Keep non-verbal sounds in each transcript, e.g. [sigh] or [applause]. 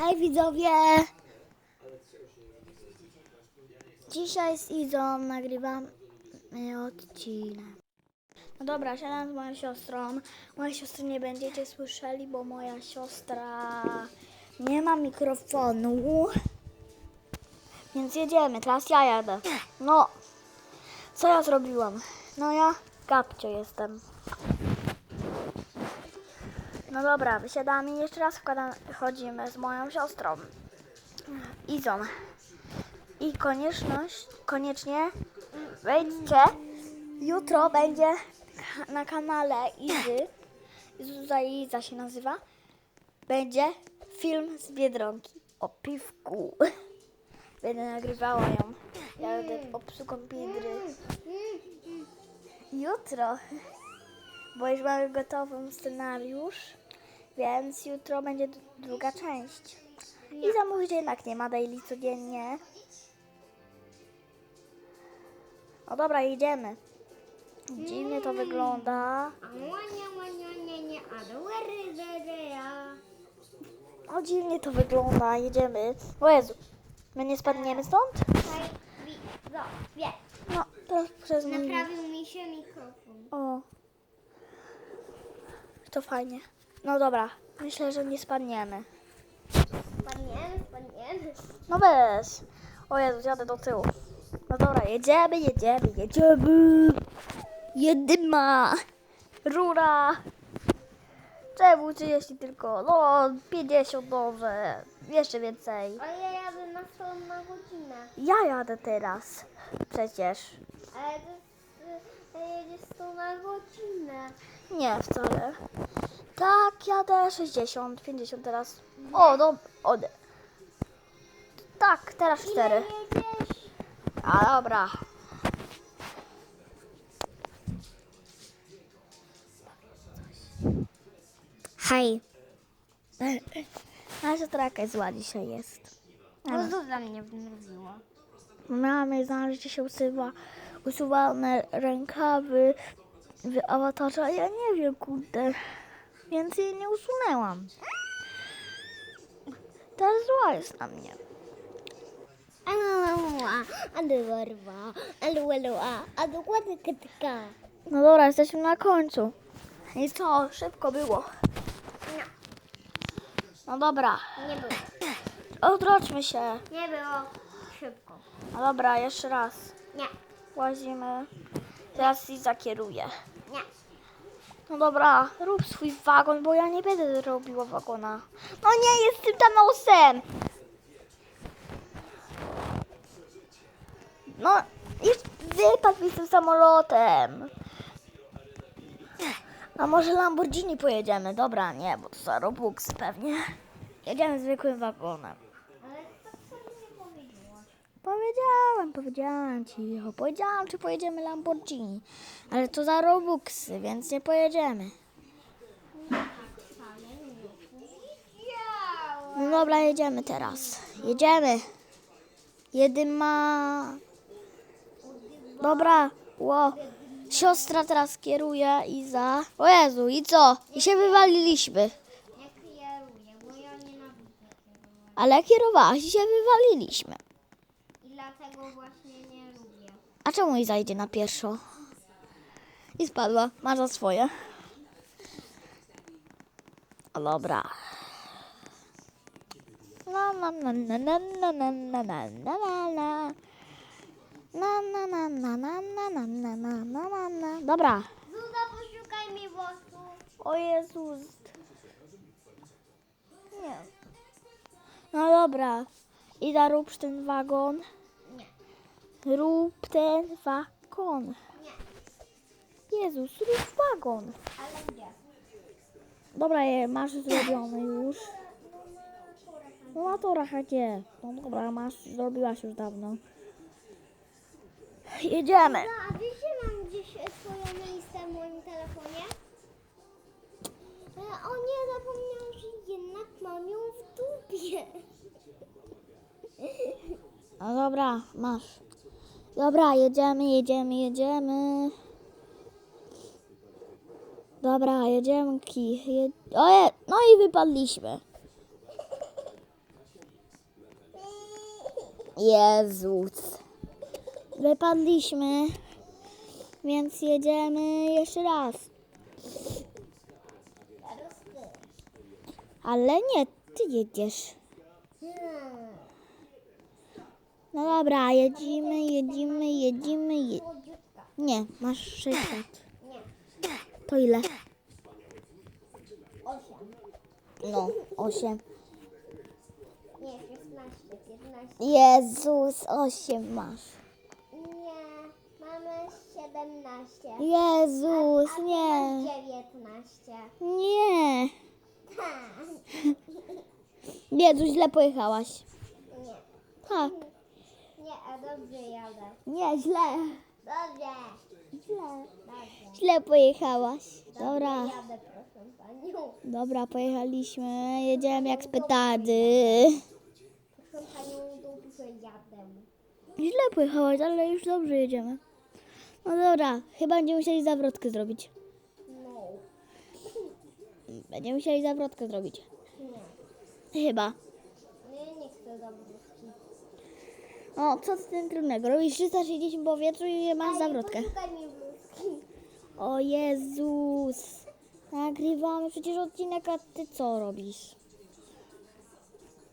Hej widzowie! Dzisiaj z Izą nagrywam odcinek. No dobra, siadam z moją siostrą. Mojej siostry nie będziecie słyszeli, bo moja siostra nie ma mikrofonu. Więc jedziemy, teraz ja jadę. No, co ja zrobiłam? No ja kapcio jestem. No dobra, wysiadamy i jeszcze raz wkładam, chodzimy z moją siostrą. Izą. I konieczność, koniecznie wejdźcie. Jutro będzie na kanale Izy, Zuza Iza się nazywa, będzie film z Biedronki o piwku. Będę nagrywała ją. Ja będę obsługą Biedry. Jutro, bo już mamy gotowy scenariusz, więc jutro będzie druga część. I zamówić jednak nie ma daily codziennie. No dobra, jedziemy. Dziwnie to wygląda. O, dziwnie to wygląda. Jedziemy. O Jezu, my nie spadniemy stąd? No, teraz przez mnie. Naprawił mi się mikrofon. O. To fajnie. No dobra, myślę, że nie spadniemy. Spadniemy, spadniemy. No bez. O Jezu, jadę do tyłu. No dobra, jedziemy, jedziemy, jedziemy. Jedyma. Rura. Czemu 30 tylko? No, 50 dobrze. Jeszcze więcej. Ale ja jadę na 100 na godzinę. Ja jadę teraz. Przecież. Ale to jest, jedziesz 100 na godzinę. Nie, wcale. Tak, jadę 60, 50 teraz. O, do, o, Tak, teraz 4. Ile jedziesz? A dobra. Hej. [clears throat] Nasza traka zła dzisiaj jest. No to dla mnie wnerwiło. Mamy znaleźć, gdzie się usuwa, usuwane rękawy w awatarze, a ja nie wiem, kurde. Więc jej nie usunęłam. Teraz zła jest na mnie. No dobra, jesteśmy na końcu. I co? Szybko było. No dobra, Nie było. odwróćmy się. Nie było szybko. No dobra, jeszcze raz. Nie, Łazimy. Teraz i zakieruję. nie. No dobra, rób swój wagon, bo ja nie będę robiła wagona. No nie, jest tym Thanosem! No, jeszcze wypadł mi z tym samolotem. A może Lamborghini pojedziemy? Dobra, nie, bo to za Robux pewnie. Jedziemy zwykłym wagonem. Ale to sobie nie powiedziałaś. Powiedziałem, powiedziałem cicho. Powiedziałam, czy pojedziemy Lamborghini. Ale to za Robuxy, więc nie pojedziemy. Powiedziałam. No dobra, jedziemy teraz. Jedziemy. Jedyma. Dobra, ło. Siostra teraz kieruje Iza. O Jezu, i co? I się wywaliliśmy. Nie kieruję, bo ja nienawidzę kierować. Ale kierowałaś i się wywaliliśmy. Dlatego właśnie nie lubię. A czemu Iza idzie na pierwszo? I spadła. Masz za swoje. O, dobra. Na na na na na na na na na na na na. Na na na na na na na na na na na na. Dobra. Zuza, poszukaj mi włosów. O Jezus. Nie. No dobra. Ida rób ten wagon. Rób ten wagon. Jezus, rób wagon. Dobra, je masz zrobione już. No na torach gdzie? No dobra, masz, zrobiłaś już dawno. Jedziemy. No, a wiesz, że mam gdzieś swoją listę w moim telefonie? E, O nie, zapomniałam, że jednak mam ją w dupie. No dobra, masz. Dobra, jedziemy, jedziemy, jedziemy. Dobra, jedziemy. ki- Je... O je... No i wypadliśmy. Jezus. Wypadliśmy, więc jedziemy jeszcze raz. Ale nie, ty jedziesz. No dobra, jedziemy, jedziemy, jedziemy. Je... Nie, masz 6 lat. Nie. To ile? Osiem. No, 8. Nie, 16, 15. Jezus, 8 masz. Nie, mamy 17. Jezus, A ty nie. masz 19. Nie. Tak. [laughs] Jezu, źle pojechałaś. Nie. Tak. A dobrze jadę. Nie, źle. Dobrze. Źle. Dobrze. Źle pojechałaś. Dobra. Jadę, proszę panią. Dobra, pojechaliśmy. Jedziemy jak z petardy. Proszę panią, dobrze jadę. Źle pojechałaś, ale już dobrze jedziemy. No dobra, chyba będziemy musieli zawrotkę zrobić. No. Będziemy musieli zawrotkę zrobić. Nie. Chyba. Nie, nie chcę zawrócić. O, co z tym trudnego? Robisz 360 powietrzu i masz zawrotkę. O Jezus. Nagrywamy przecież odcinek, a ty co robisz?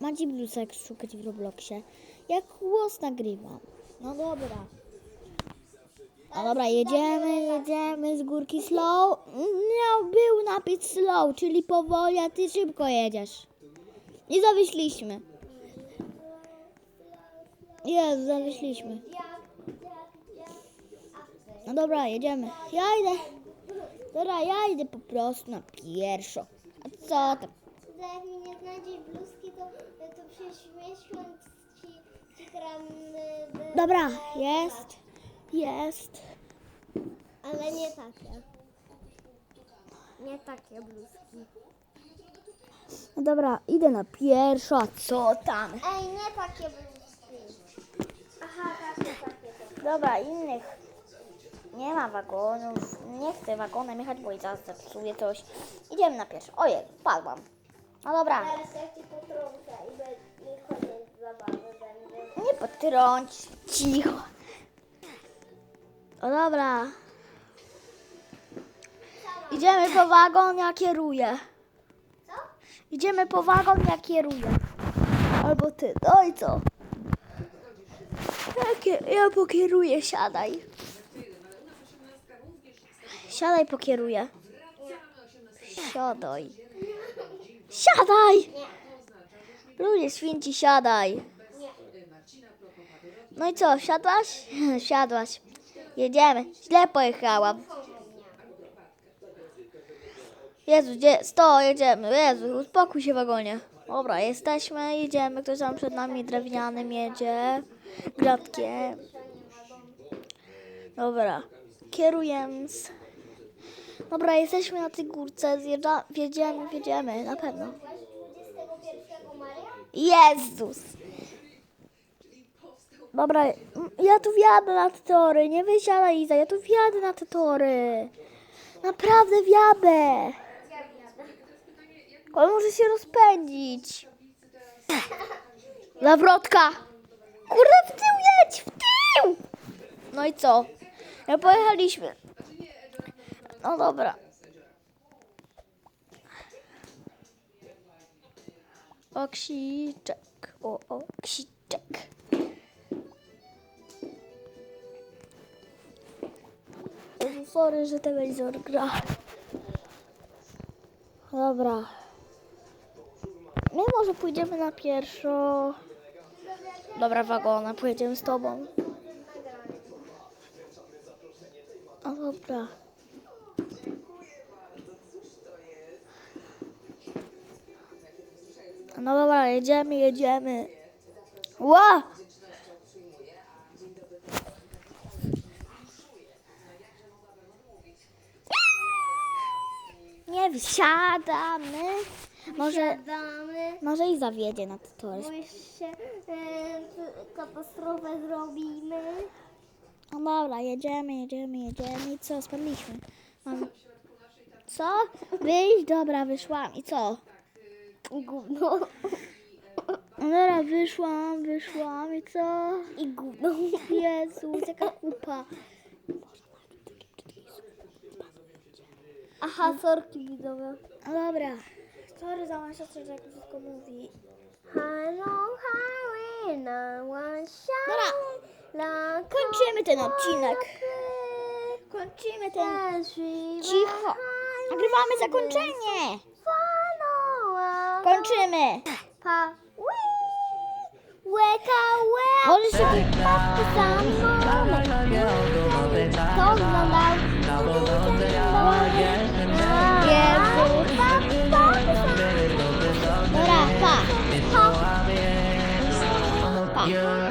Macie blusek szukać w Robloxie. Jak głos nagrywam. No dobra. No dobra, jedziemy, jedziemy z górki slow. No, był napis slow, czyli powoli, a ty szybko jedziesz. I zawyśliśmy. A ty? No dobra, jedziemy. Ja idę. Dobra, ja idę po prostu na pierwszą. A co tam? Jak mi nie znajdziesz bluzki, to, to przez miesiąc ci, ci gram... y, y, Dobra, jest. Jest. Ale nie takie. Nie takie bluzki. No dobra, idę na pierwszą. A co tam? Ej, nie takie bluzki. Dobra, innych. Nie ma wagonów. Nie chcę wagonem jechać, bo i zaraz zepsuję coś. Idziemy na pierwszą. Ojej, padłam. No dobra, Teraz ja ci potrącę i, be, i koniec zabawy będzie. nie potrąć. Cicho. O dobra. Idziemy po wagon, ja kieruję. Co? Idziemy po wagon, ja kieruję. Albo ty, no i co? Ja, kie- ja pokieruję, siadaj. Siadaj, pokieruję. Siadaj. Siadaj! Ludzie święci, siadaj. No i co, siadłaś? [laughs] Siadłaś. Jedziemy. Źle pojechałam. Jezu, gdzie? Sto, jedziemy. Jezu, uspokój się wagonie. Dobra, jesteśmy, jedziemy. Ktoś tam przed nami drewnianym jedzie. Gratkiem. Dobra, kierujemy. Dobra, jesteśmy na tej górce. Zjeżdża, wjedziemy, wjedziemy, na pewno. Masz 21 Maria? Jezus! Dobra, ja tu wjadę na te tory. Nie wysiadaj, Iza, ja tu wjadę na te tory. Naprawdę wjadę. Ja jadę. On może się rozpędzić. Zawrotka! Kurde, w tył jedź, w tył! No i co? Ja pojechaliśmy. No dobra. O, ksiczek. O, o, ksiczek. Sorry, że telewizor gra. Dobra. My może pójdziemy na pierwszą. Dobra, wagona, pojedziemy z tobą. O, dobra. No dobra, jedziemy, jedziemy. Ła! Nie wsiadamy. Może, Siadamy. może i zawiedzie na te tory. Bo jeszcze e, katastrofę zrobimy. No dobra, jedziemy, jedziemy, jedziemy. I co, spadliśmy. Mam... Co? Wyjść? Dobra, wyszłam. I co? Gówno. No dobra, wyszłam, wyszłam i co? I gówno. Jezus, jaka kupa. Aha, sorki widzowe. No dobra. Sorry za moją siostrę, że jak wszystko mówi. Hello, no one Dobra, kończymy ten odcinek. Kończymy ten... Cicho. Nagrywamy zakończenie. Kończymy. Pa. Łeka, łeka. Możesz się... Sam moment. Kto oglądał? Yeah.